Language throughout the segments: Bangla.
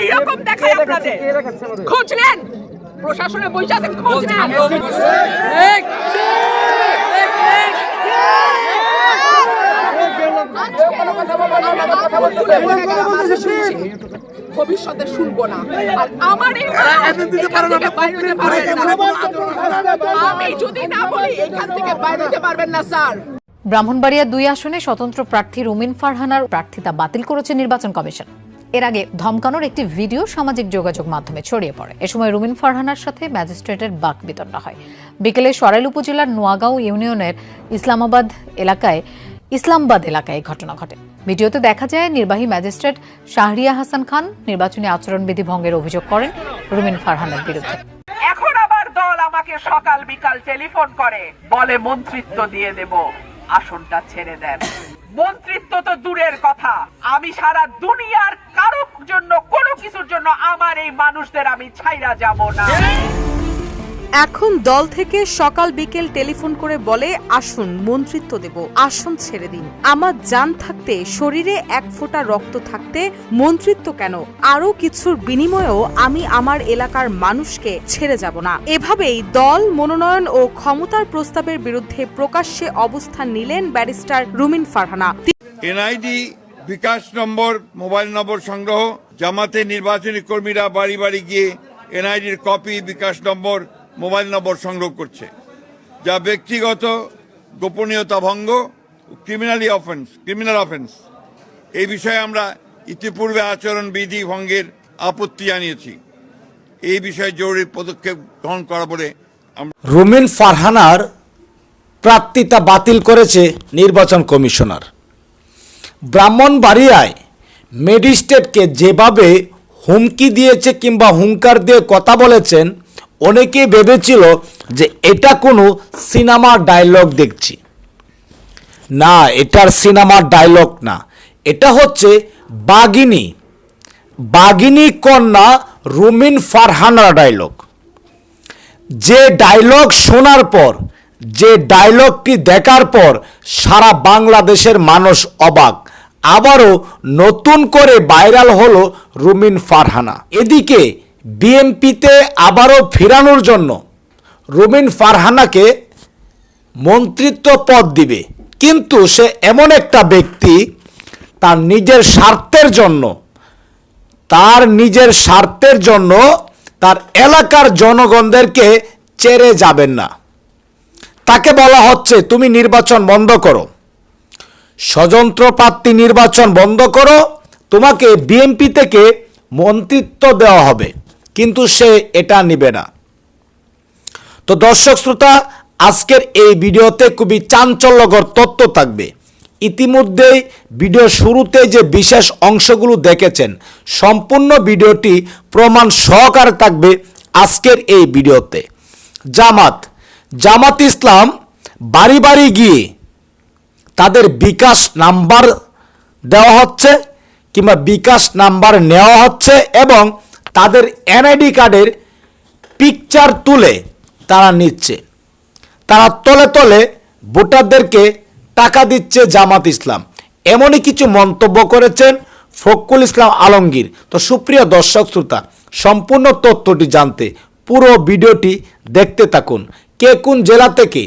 এইরকম দেখায় আপনাদের। খোঁজ নেন। প্রশাসনে বসে আছেন খোঁজ নেন। ভবিষ্যতে শুনব না। আর আমার। আমি যদি না বলি এখান থেকে বাইরে হতে পারবেন না স্যার। ব্রাহ্মণবাড়িয়া দুই আসনে স্বতন্ত্র প্রার্থী রুমিন ফারহানার প্রার্থিতা বাতিল করেছে নির্বাচন কমিশন। এর আগে ধমকানোর একটি ভিডিও সামাজিক যোগাযোগ মাধ্যমে ছড়িয়ে পড়ে। এ সময় রুমিন ফারহানার সাথে ম্যাজিস্ট্রেটের বাক বিতণ্ডা হয়। বিকেলে সরাইল উপজেলার নোয়াগাঁও ইউনিয়নের ইসলামাবাদ এলাকায় ইসলামাবাদ এলাকায় ঘটনা ঘটে। ভিডিওতে দেখা যায়, নির্বাহী ম্যাজিস্ট্রেট শাহরিয়া হাসান খান নির্বাচনী আচরণবিধি ভঙ্গের অভিযোগ করেন রুমিন ফারহানের বিরুদ্ধে। এখন আবার দল আমাকে সকাল বিকাল টেলিফোন করে, বলে মন্ত্রিত্ব দিয়ে দেব। আসনটা ছেড়ে দেন। মন্ত্রিত্ব তো দূরের কথা। আমি সারা দুনিয়ার কারোর জন্য কোনো কিছুর জন্য আমার এই মানুষদের আমি ছাইরা যাব না। এখন দল থেকে সকাল বিকেল টেলিফোন করে বলে, আসুন, মন্ত্রিত্ব দেব। আসন, ছেড়ে দিন। আমার জান থাকতে, শরীরে এক ফোঁটা রক্ত থাকতে, মন্ত্রিত্ব কেন? আরও কিছুর বিনিময়েও আমি আমার এলাকার মানুষকে ছেড়ে যাব না। এভাবেই দল, মনোনয়ন ও ক্ষমতার প্রস্তাবের বিরুদ্ধে প্রকাশ্যে অবস্থান নিলেন barrister Rumin Farhana. NID bKash number, mobile number সংগ্রহ, জামাতে নির্বাচনী কর্মীরা বাড়ি বাড়ি গিয়ে এনআইডির কপি, বিকাশ নম্বর মোবাইল নম্বর সংগ্রহ করছে, যা ব্যক্তিগত গোপনীয়তা ভঙ্গ ক্রিমিনালি অফেন্স ক্রিমিনাল অফেন্স এই বিষয়ে আমরা ইতিপূর্বে আচরণ বিধি ভঙ্গের আপত্তি জানিয়েছি। এই বিষয়ে জরুরি পদক্ষেপ গ্রহণ করা বলে রুমিন ফারহানার প্রার্থিতা বাতিল করেছে নির্বাচন কমিশনার। ব্রাহ্মণবাড়িয়ায় ম্যাজিস্ট্রেটকে যেভাবে হুমকি দিয়েছে কিংবা হুঙ্কার দিয়ে কথা বলেছেন অনেকে ভেবেছিল যে এটা কোনো সিনেমার ডায়লগ দেখছি। না, এটার সিনেমার ডায়লগ না। এটা হচ্ছে বাগিনী। বাগিনী কন্যা রুমিন ফারহানার ডায়লগ যে ডায়লগ শোনার পর, যে ডায়লগটি দেখার পর সারা বাংলাদেশের মানুষ অবাক। আবারও নতুন করে ভাইরাল হলো রুমিন ফারহানা। এদিকে বিএমপিতে আবারও ফেরানোর জন্য রুমিন ফারহানাকে মন্ত্রিত্ব পদ দিবে। কিন্তু সে এমন একটা ব্যক্তি, তার নিজের স্বার্থের জন্য, তার নিজের স্বার্থের জন্য তার এলাকার জনগণদেরকে চেরে যাবেন না। তাকে বলা হচ্ছে, তুমি নির্বাচন বন্ধ করো। স্বতন্ত্র প্রার্থী নির্বাচন বন্ধ করো। তোমাকে বিএমপি থেকে মন্ত্রিত্ব দেওয়া হবে। কিন্তু সে এটা নিবে না। তো দর্শক শ্রোতা, আজকের এই ভিডিওতে খুবই চাঞ্চল্যকর তথ্য থাকবে। ইতিমধ্যেই ভিডিও শুরুতে যে বিশেষ অংশগুলো দেখেছেন, সম্পূর্ণ ভিডিওটি প্রমাণ সহকারে থাকবে আজকের এই ভিডিওতে। জামাত জামাত ইসলাম বাড়ি বাড়ি গিয়ে তাদের বিকাশ নাম্বার দেওয়া হচ্ছে কিংবা বিকাশ নাম্বার নেওয়া হচ্ছে এবং তাদের এনআইডি কার্ডের পিকচার তুলে তারা নিচ্ছে। তারা তলে তলে ভোটারদেরকে টাকা দিচ্ছে জামাত ইসলাম। এমনই কিছু মন্তব্য করেছেন ফকুল ইসলাম আলমগীর। তো সুপ্রিয় দর্শক শ্রোতা, সম্পূর্ণ তথ্যটি জানতে পুরো ভিডিওটি দেখতে থাকুন। কে কোন জেলা থেকে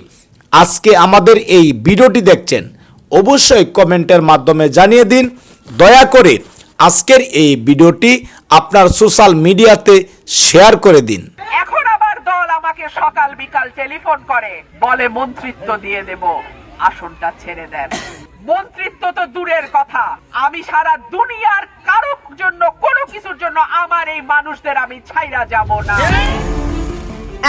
আজকে আমাদের এই ভিডিওটি দেখছেন, অবশ্যই কমেন্টের মাধ্যমে জানিয়ে দিন। দয়া করে আজকের এই ভিডিওটি আপনার সোশ্যাল মিডিয়াতে শেয়ার করে দিন। এখন আবার দল আমাকে সকাল বিকাল টেলিফোন করে, বলে মন্ত্রিত্ব দিয়ে দেব। আসনটা ছেড়ে দেন। মন্ত্রিত্ব তো দূরের কথা। আমি সারা দুনিয়ার কারোর জন্য, কোনো কিছুর জন্য আমার এই মানুষদের আমি ছাইরা যাব না।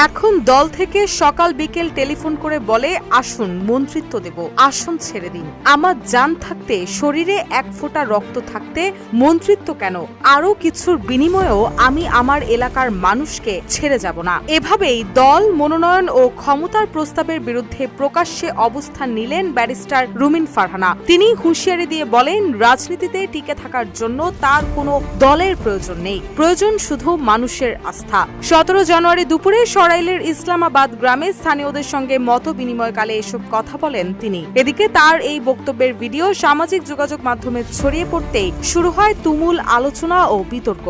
এখন দল থেকে সকাল বিকেল টেলিফোন করে বলে, আসুন, মন্ত্রিত্ব দেব, আসন ছেড়ে দিন। আমার জান থাকতে, শরীরে এক ফোঁটা রক্ত থাকতে, মন্ত্রিত্ব কেন? আরও কিছুর বিনিময়েও আমি আমার এলাকার মানুষকে ছেড়ে যাব না। এভাবেই দল, মনোনয়ন ও ক্ষমতার প্রস্তাবের বিরুদ্ধে প্রকাশ্যে অবস্থান নিলেন ব্যারিস্টার রুমিন ফারহানা। তিনি হুঁশিয়ারি দিয়ে বলেন, রাজনীতিতে টিকে থাকার জন্য তার কোনো দলের প্রয়োজন নেই। প্রয়োজন শুধু মানুষের আস্থা। সতেরো জানুয়ারি দুপুরে সরাই নড়াইলের ইসলামাবাদ গ্রামে স্থানীয়দের সঙ্গে মত বিনিময়কালে এসব কথা বলেন তিনি এদিকে তার এই বক্তব্যের ভিডিও সামাজিক যোগাযোগ মাধ্যমে ছড়িয়ে পড়তেই শুরু হয় তুমুল আলোচনা ও বিতর্ক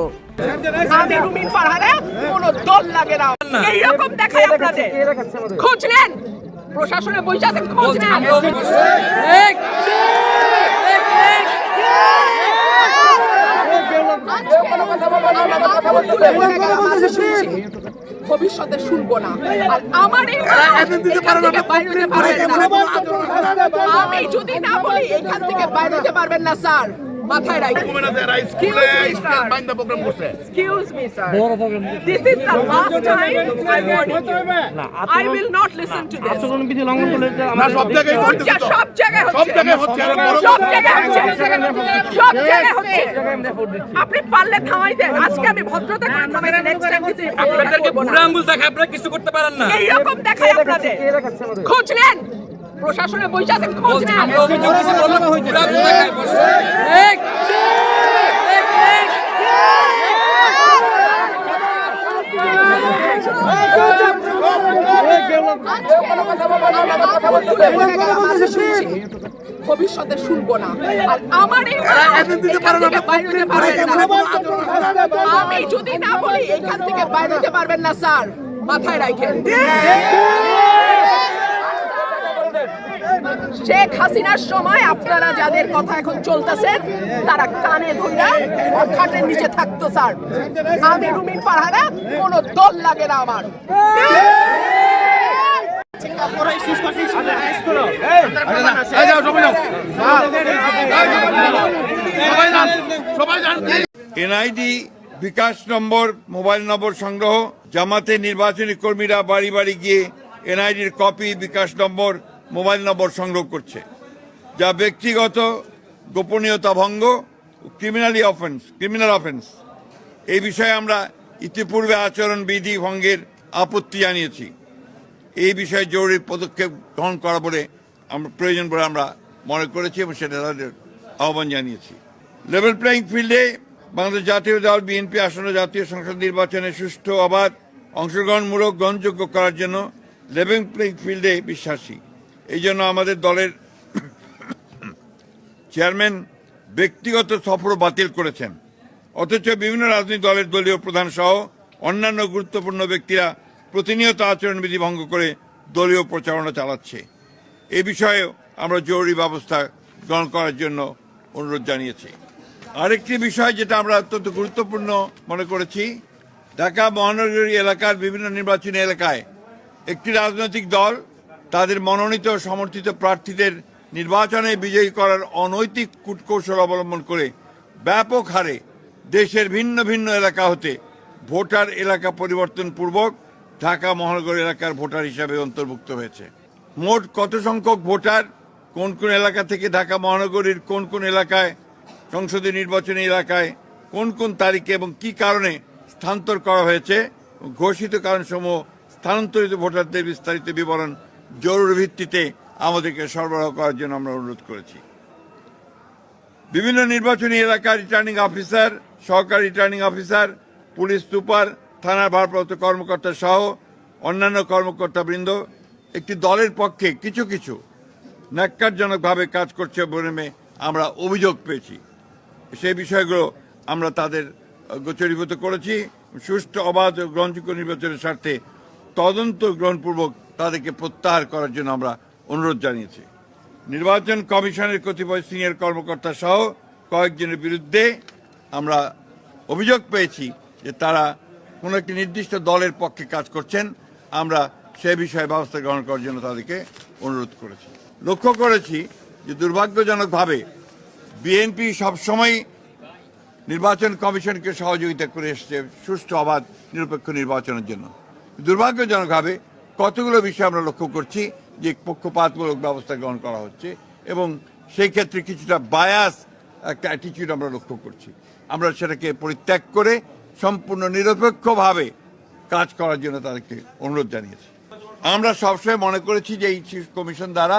আমি রুমিন ফারহানা কোনো দল লাগে না এইরকম দেখায় আপনাদের খোঁজ নেন প্রশাসনে বসে আছেন খোঁজ নেন ভবিষ্যতে শুনব না। আর আমার এখান থেকে বাইরে হতে পারবেন আমি যদি না বলি এখান থেকে বাইরে যেতে পারবেন না স্যার। মাথায় রাখবেন Excuse me, sir. This is the last time I'm warning you. I will not listen to this. আচরণ বিধি লঙ্ঘন করলে যে না সব জায়গায় হচ্ছে, সব জায়গায় সব হচ্ছে। জায়গায় বড় সব জায়গায় হচ্ছে। সব জায়গায় হচ্ছে। আপনি পারলে থামাই দেন। আজকে আমি ভদ্রতা করে থামাইছি নেক্সট টাইম কিছু আপনাদেরকে বুড়া আঙ্গুল দেখায় আপনারা কিছু করতে পারেন না। এইরকম দেখায় আপনাদের। খোঁজ নেন প্রশাসনে বসে আছেন খোঁজ নেন ভবিষ্যতে শুনব না। আর আমার। আমি যদি না বলি এখান থেকে বাইরে হতে পারবেন না স্যার। মাথায় রাখেন। শেখ হাসিনার সময় আপনারা যাদের কথা এখন চলতেছেন তারা কানে ধইরা খাটের নিচে থাকতো, স্যার। আমি রুমিন ফারহানা কোনো দল লাগে না আমার। NID bKash number, mobile number সংগ্রহ, জামাতে নির্বাচনী কর্মীরা বাড়ি বাড়ি গিয়ে এনআইডির কপি, বিকাশ নম্বর মোবাইল নম্বর সংগ্রহ করছে, যা ব্যক্তিগত গোপনীয়তা ভঙ্গ ক্রিমিনালি অফেন্স ক্রিমিনাল অফেন্স এই বিষয়ে আমরা ইতিপূর্বে আচরণ বিধি ভঙ্গের আপত্তি জানিয়েছি। এই বিষয়ে জরুরি পদক্ষেপ গ্রহণ করা বলে আমরা প্রয়োজন বলে আমরা মনে করেছি এবং সেটা তাদের আহ্বান জানিয়েছি। লেভেল প্লেয়িং ফিল্ডে বাংলাদেশ জাতীয় দল বিএনপি আসন্ন জাতীয় সংসদ নির্বাচনে সুষ্ঠু অবাধ অংশগ্রহণমূলক গ্রহণযোগ্য করার জন্য লেভেল প্লেয়িং ফিল্ডে বিশ্বাসী। এই জন্য আমাদের দলের চেয়ারম্যান ব্যক্তিগত সফর বাতিল করেছেন। অথচ বিভিন্ন রাজনৈতিক দলের দলীয় প্রধান সহ অন্যান্য গুরুত্বপূর্ণ ব্যক্তিরা প্রতিনিয়ত আচরণবিধি ভঙ্গ করে দলীয় প্রচারণা চালাচ্ছে। এ বিষয়েও আমরা জরুরি ব্যবস্থা গ্রহণ করার জন্য অনুরোধ জানিয়েছি। আরেকটি বিষয় যেটা আমরা অত্যন্ত গুরুত্বপূর্ণ মনে করেছি, ঢাকা মহানগরী এলাকার বিভিন্ন নির্বাচনী এলাকায় একটি রাজনৈতিক দল তাদের মনোনীত সমর্থিত প্রার্থীদের নির্বাচনে বিজয়ী করার অনৈতিক কূটকৌশল অবলম্বন করে ব্যাপক হারে দেশের ভিন্ন ভিন্ন এলাকা হতে ভোটার এলাকা পরিবর্তন পূর্বক ঢাকা মহানগর এলাকার ভোটার হিসাবে অন্তর্ভুক্ত হয়েছে। মোট কত সংখ্যক ভোটার, কোন কোন এলাকা থেকে ঢাকা মহানগরীর কোন কোন এলাকায় সংসদীয় নির্বাচনী এলাকায়, কোন কোন তারিখে এবং কি কারণে স্থানান্তর করা হয়েছে ঘোষিত কারণসমূহ স্থানান্তরিত ভোটারদের বিস্তারিত বিবরণ জরুরি ভিত্তিতে আমাদেরকে সরবরাহ করার জন্য আমরা অনুরোধ করেছি। বিভিন্ন নির্বাচনী এলাকার রিটার্নিং অফিসার সহকারী রিটার্নিং অফিসার পুলিশ সুপার, থানার ভারপ্রাপ্ত কর্মকর্তা সহ অন্যান্য কর্মকর্তাবৃন্দ একটি দলের পক্ষে কিছু কিছু ন্যাক্কারজনকভাবে কাজ করছে বলে আমরা অভিযোগ পেয়েছি। সেই বিষয়গুলো আমরা তাদের গোচরীভূত করেছি। সুষ্ঠু, অবাধ ও গ্রহণযোগ্য নির্বাচনের স্বার্থে তদন্ত গ্রহণপূর্বক তাদেরকে প্রত্যাহার করার জন্য আমরা অনুরোধ জানিয়েছি। নির্বাচন কমিশনের কতিপয় সিনিয়র কর্মকর্তা সহ কয়েকজনের বিরুদ্ধে আমরা অভিযোগ পেয়েছি যে তারা কোনো একটি নির্দিষ্ট দলের পক্ষে কাজ করছেন। আমরা সে বিষয়ে ব্যবস্থা গ্রহণ করার জন্য তাদেরকে অনুরোধ করেছি। লক্ষ্য করেছি যে দুর্ভাগ্যজনকভাবে বিএনপি সবসময় নির্বাচন কমিশনকে সহযোগিতা করে এসেছে সুষ্ঠু অবাধ নিরপেক্ষ নির্বাচনের জন্য। দুর্ভাগ্যজনকভাবে কতগুলো বিষয় আমরা লক্ষ্য করছি যে পক্ষপাতমূলক ব্যবস্থা গ্রহণ করা হচ্ছে এবং সেই ক্ষেত্রে কিছুটা বায়াস একটা অ্যাটিচিউড আমরা লক্ষ্য করছি। আমরা সেটাকে পরিত্যাগ করে সম্পূর্ণ নিরপেক্ষভাবে কাজ করার জন্য তাদেরকে অনুরোধ জানিয়েছি। আমরা সবসময় মনে করেছি যে এই কমিশন দ্বারা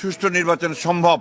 সুষ্ঠু নির্বাচন সম্ভব।